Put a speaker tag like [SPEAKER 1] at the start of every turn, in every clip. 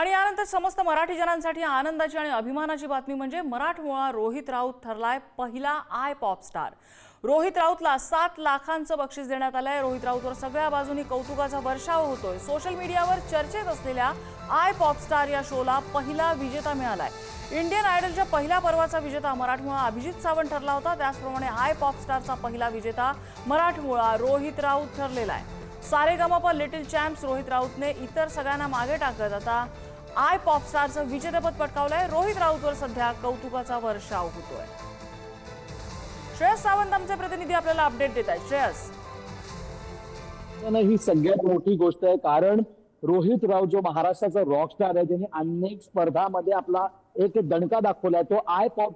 [SPEAKER 1] आणि यानंतर समस्त मराठी जनांसाठी आनंदाची आणि अभिमानाची बातमी म्हणजे मराठमोळा रोहित राऊत ठरलाय पहिला आय पॉप स्टार. रोहित राऊतला सात लाखांचं बक्षीस देण्यात आलंय. रोहित राऊतवर सगळ्या बाजूनी कौतुकाचा वर्षाव होतोय. सोशल मीडियावर चर्चेत असलेल्या आय पॉप स्टार या शोला पहिला विजेता मिळालाय. इंडियन आयडलच्या पहिल्या पर्वाचा विजेता मराठमोळा अभिजित सावंत ठरला होता. त्याचप्रमाणे आय पॉप स्टारचा पहिला विजेता मराठमोळा रोहित राऊत ठरलेला आहे. सारेगमप लिटिल चॅम्प्स रोहित राऊतने इतर सगळ्यांना मागे टाकत आता आय पॉप स्टारचं विजेतेपद पटकावलंय. रोहित राऊतवर सध्या कौतुकाचा वर्षाव होतोय. श्रेयस सावंत आमचे प्रतिनिधी आपल्याला अपडेट देत आहेत. श्रेयस.
[SPEAKER 2] ही सगळ्यात मोठी गोष्ट आहे. कारण रोहित राव जो महाराष्ट्राचा रॉक स्टार आहे त्यांनी अनेक स्पर्धामध्ये आपला एक दणका दाखवलाय. तो आय पॉप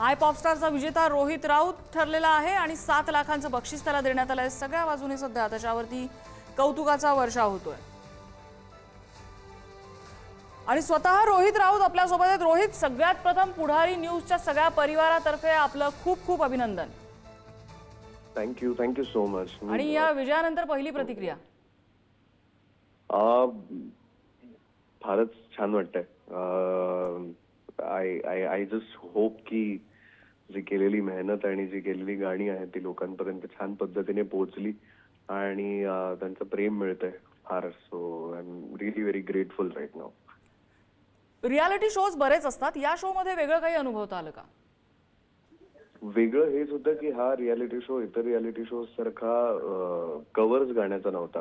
[SPEAKER 1] आय पॉप स्टारचा विजेता रोहित राऊत ठरलेला आहे आणि सात लाखांचं बक्षीस त्याला देण्यात आलंय सगळ्या बाजूने सध्या त्याच्यावरती कौतुकाचा वर्षाव होतोय. आणि स्वतः रोहित राऊत आपल्यासोबत आहेत. रोहित सगळ्यात प्रथम पुढारी न्यूजच्या सगळ्या परिवारातर्फे आपलं खूप खूप अभिनंदन.
[SPEAKER 3] थँक्यू थँक्यू सो मच
[SPEAKER 1] आणि या विजयानंतर पहिली प्रतिक्रिया?
[SPEAKER 3] फारच छान वाटतंय. I I I just hope की केलेली मेहनत आणि जी केलेली गाणी आहेत ती लोकांपर्यंत छान पद्धतीने पोहोचली आणि त्यांचं प्रेम मिळतंय फार. So I am really very grateful right now
[SPEAKER 1] reality shows बरेच असतात. या शो मध्ये वेगळं काही अनुभवता आलं का?
[SPEAKER 3] वेगळं हेच होतं की हा रियालिटी शो इतर रियालिटी शो सारखा कव्हर्स गाण्याचा नव्हता.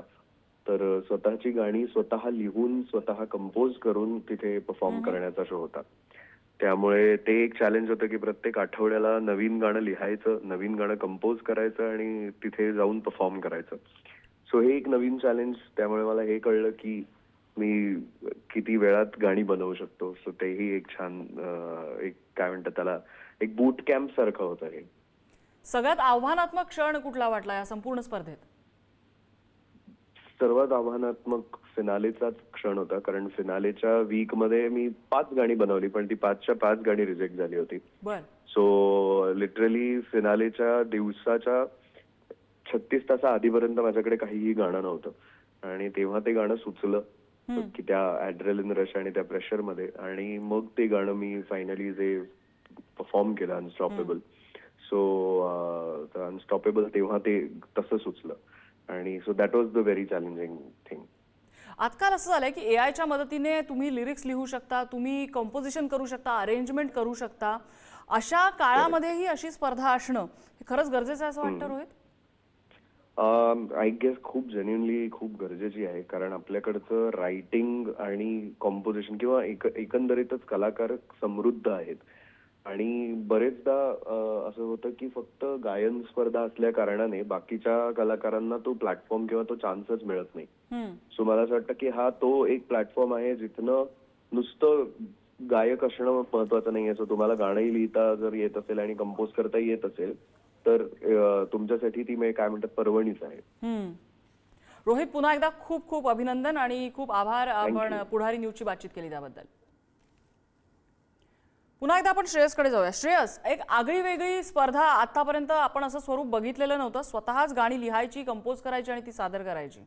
[SPEAKER 3] तर स्वतःची गाणी स्वतः लिहून स्वतः कंपोज करून तिथे परफॉर्म करण्याचा शो होता. त्यामुळे ते एक चॅलेंज होतं की प्रत्येक आठवड्याला नवीन गाणं लिहायचं नवीन गाणं कंपोज करायचं आणि तिथे जाऊन परफॉर्म करायचं. सो हे एक नवीन चॅलेंज त्यामुळे मला हे कळलं की मी किती वेळात गाणी बनवू शकतो. सो तेही एक छान एक काय म्हणतात त्याला एक बूट कॅम्प सारखं होतं हे.
[SPEAKER 1] सगळ्यात आव्हानात्मक क्षण कुठला वाटला या संपूर्ण स्पर्धेत?
[SPEAKER 3] सर्वात आव्हानात्मक फिनालेचाच क्षण होता. कारण फिनालेच्या वीकमध्ये मी पाच गाणी बनवली पण ती पाचच्या पाच गाणी रिजेक्ट झाली होती. सो लिटरली फिनालेच्या दिवसाच्या छत्तीस तासा आधीपर्यंत माझ्याकडे काहीही गाणं नव्हतं. आणि तेव्हा ते गाणं सुचलं की त्या ऍड्रेलिन रश आणि त्या प्रेशरमध्ये आणि मग ते गाणं मी फायनली जे परफॉर्म केलं अनस्टॉपेबल सो अनस्टॉपेबल तेव्हा ते तसं सुचलं. आणि so that was the very challenging thing
[SPEAKER 1] आजकाल असं झालंय की एआयच्या मदतीने तुम्ही लिरिक्स लिहू शकता तुम्ही कंपोजिशन करू शकता अरेंजमेंट करू शकता. अशा काळामध्येही अशी स्पर्धा असणं हे खरंच गरजेचं आहे असं वाटतं रोहित?
[SPEAKER 3] आय गेस खूप जेन्युनली खूप गरजेची आहे. कारण आपल्याकडचं रायटिंग आणि कॉम्पोजिशन किंवा एक एकंदरीतच कलाकार समृद्ध आहेत. आणि बरेचदा अं, असं होतं की फक्त गायन स्पर्धा असल्या कारणाने बाकीच्या कलाकारांना तो प्लॅटफॉर्म किंवा तो चान्सच मिळत नाही.
[SPEAKER 1] हम्म.
[SPEAKER 3] सो मला असं वाटतं की हा तो एक प्लॅटफॉर्म आहे जिथनं नुसतं गायक असणं महत्वाचं नाहीये. सो तुम्हाला गाणंही लिहिता जर येत असेल आणि कंपोज करता येत असेल तर अं, तुमच्यासाठी ती म्हणजे काय म्हणतात पर्वणीच आहे.
[SPEAKER 1] हम्म. रोहित पुन्हा एकदा खूप खूप अभिनंदन आणि खूप आभार आपण पुढारी न्यूजची बातचीत केली त्याबद्दल. पुन्हा एकदा आपण श्रेयसकडे जाऊया. श्रेयस एक आगळी वेगळी स्पर्धा आतापर्यंत आपण असं स्वरूप बघितलेलं नव्हतं. स्वतःच गाणी लिहायची कंपोज करायची आणि ती सादर करायची.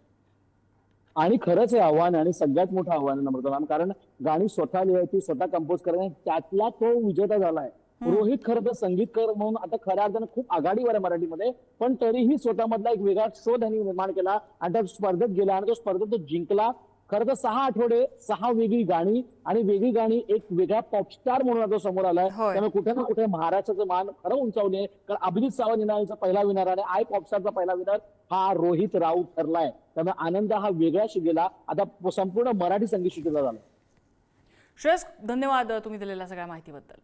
[SPEAKER 2] आणि खरंच हे आव्हान आणि सगळ्यात मोठं आव्हान आहे नम्रता मॅम. कारण गाणी स्वतः लिहायची स्वतः कंपोज करणे त्यातला तो विजेता झालाय. रोहित खरं तर संगीतकार म्हणून आता खऱ्या अर्थानं खूप आघाडीवर आहे मराठीमध्ये. पण तरीही स्वतःमधला एक वेगळा शोध त्यांनी निर्माण केला आणि त्या स्पर्धेत गेला आणि तो स्पर्धेत तो जिंकला. खरं तर सहा आठवडे सहा वेगळी गाणी आणि वेगळी गाणी एक वेगळा पॉपस्टार म्हणून आता समोर आलाय. त्यामुळे कुठे ना कुठे महाराष्ट्राचं मान खरं उंचावले आहे. कारण अभिजित सावंत निनाळीचा पहिला विनर आणि आय पॉपस्टारचा पहिला विनर हा रोहित राऊत ठरलाय त्यामुळे आनंद हा वेगळा शिकेला आता संपूर्ण मराठी संगीत शिकेला झाला
[SPEAKER 1] श्रेयस धन्यवाद तुम्ही दिलेल्या सगळ्या माहितीबद्दल